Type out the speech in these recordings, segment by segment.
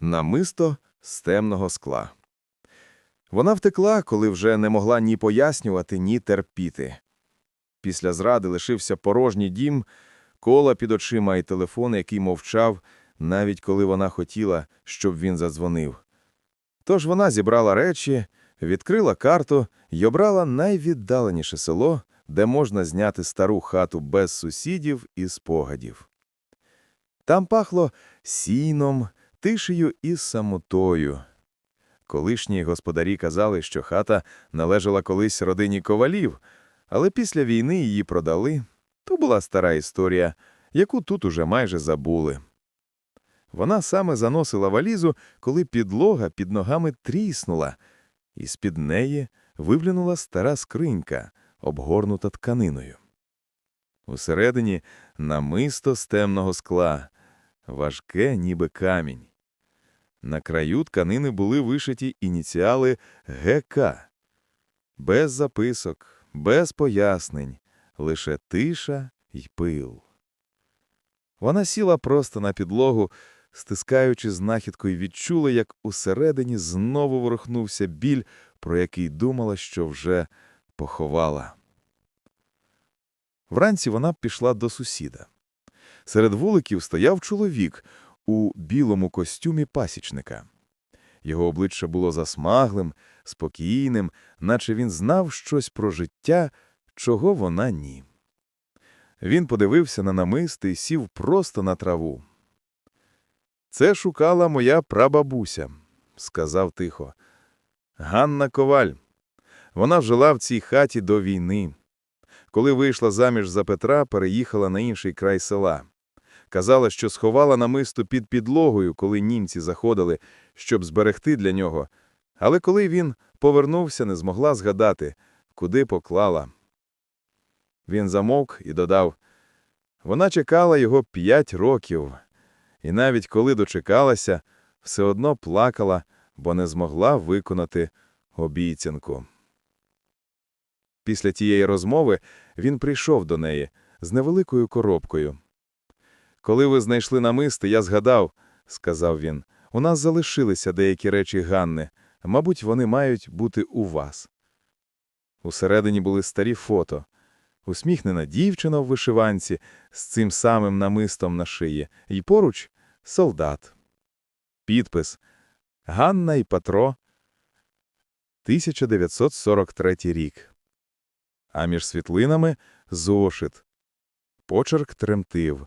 намисто з темного скла. Вона втекла, коли вже не могла ні пояснювати, ні терпіти. Після зради лишився порожній дім, кола під очима і телефон, який мовчав, навіть коли вона хотіла, щоб він задзвонив. Тож вона зібрала речі, відкрила карту й обрала найвіддаленіше село, де можна зняти стару хату без сусідів і спогадів. Там пахло сіном, тишею і самотою. Колишні господарі казали, що хата належала колись родині ковалів, але після війни її продали. То була стара історія, яку тут уже майже забули. Вона саме заносила валізу, коли підлога під ногами тріснула, і з-під неї виглянула стара скринька, обгорнута тканиною. Усередині намисто з темного скла, важке, ніби камінь. На краю тканини були вишиті ініціали ГК. Без записок, без пояснень, лише тиша й пил. Вона сіла просто на підлогу, стискаючи знахідку й відчула, як усередині знову ворухнувся біль, про який думала, що вже поховала. Вранці вона пішла до сусіда. Серед вуликів стояв чоловік у білому костюмі пасічника. Його обличчя було засмаглим, спокійним, наче він знав щось про життя, чого вона ні. Він подивився на намисти і сів просто на траву. Це шукала моя прабабуся, сказав тихо. Ганна Коваль. Вона жила в цій хаті до війни. Коли вийшла заміж за Петра, переїхала на інший край села. Казала, що сховала намисто під підлогою, коли німці заходили, щоб зберегти для нього. Але коли він повернувся, не змогла згадати, куди поклала. Він замовк і додав, вона чекала його п'ять років, і навіть коли дочекалася, все одно плакала, бо не змогла виконати обіцянку. Після тієї розмови він прийшов до неї з невеликою коробкою. Коли ви знайшли намисти, я згадав, сказав він, у нас залишилися деякі речі Ганни. Мабуть, вони мають бути у вас. Усередині були старі фото. Усміхнена дівчина в вишиванці з цим самим намистом на шиї, і поруч — солдат. Підпис Ганна і Петро, 1943 рік. А між світлинами — зошит. Почерк тремтив.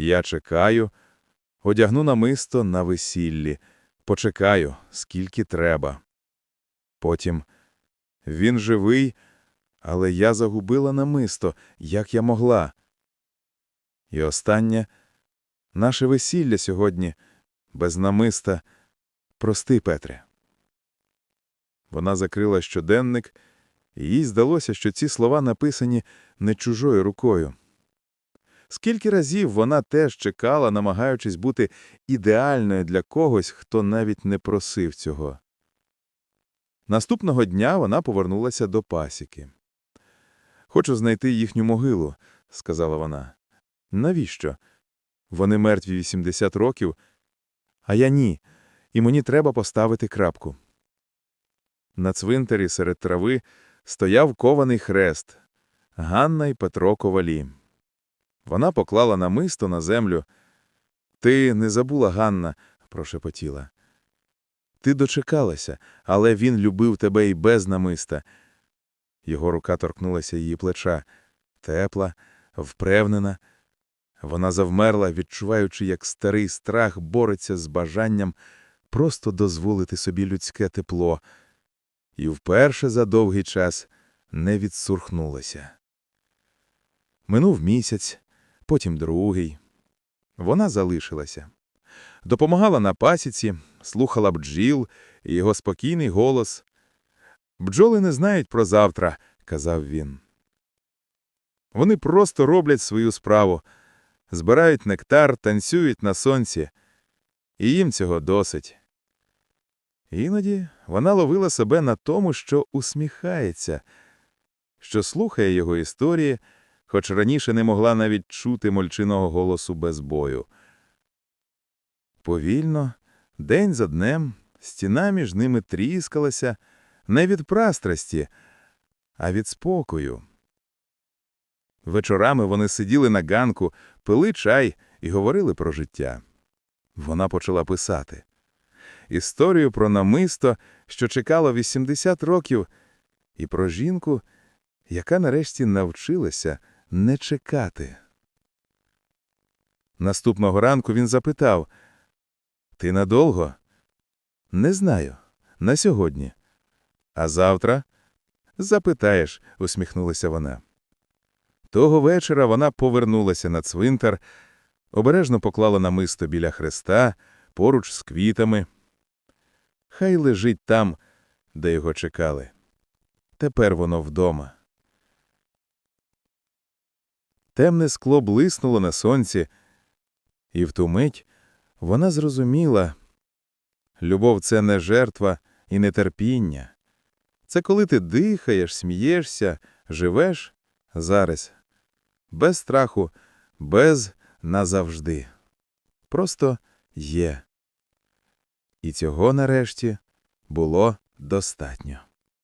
Я чекаю, одягну намисто на весіллі, почекаю, скільки треба. Потім він живий, але я загубила намисто, як я могла. І останнє наше весілля сьогодні без намиста. Прости, Петре. Вона закрила щоденник, і їй здалося, що ці слова написані не чужою рукою. Скільки разів вона теж чекала, намагаючись бути ідеальною для когось, хто навіть не просив цього. Наступного дня вона повернулася до пасіки. Хочу знайти їхню могилу, сказала вона. Навіщо? Вони мертві 80 років, а я ні, і мені треба поставити крапку. На цвинтарі серед трави стояв кований хрест Ганна і Петро Ковалі. Вона поклала намисто на землю. Ти не забула, Ганна, прошепотіла. Ти дочекалася, але він любив тебе і без намиста. Його рука торкнулася її плеча. Тепла, впевнена. Вона завмерла, відчуваючи, як старий страх бореться з бажанням просто дозволити собі людське тепло, і вперше за довгий час не відсурхнулася. Минув місяць, потім другий. Вона залишилася. Допомагала на пасіці, слухала бджіл і його спокійний голос. «Бджоли не знають про завтра», – казав він. Вони просто роблять свою справу, збирають нектар, танцюють на сонці, і їм цього досить. Іноді вона ловила себе на тому, що усміхається, що слухає його історії, хоч раніше не могла навіть чути мольчиного голосу без бою. Повільно, День за днем стіна між ними тріскалася не від прастрасті, а від спокою. Вечорами вони сиділи на ганку, пили чай і говорили про життя. Вона почала писати. Історію про намисто, що чекало 80 років, і про жінку, яка нарешті навчилася не чекати. Наступного ранку він запитав, «Ти надовго?» «Не знаю. На сьогодні». «А завтра?» «Запитаєш», – усміхнулася вона. Того вечора вона повернулася на цвинтар, обережно поклала намисто біля хреста, поруч з квітами. Хай лежить там, де його чекали. Тепер воно вдома. Темне скло блиснуло на сонці, і в ту мить вона зрозуміла — любов — це не жертва і не терпіння. Це коли ти дихаєш, смієшся, живеш зараз, без страху, без назавжди. Просто є. І цього нарешті було достатньо.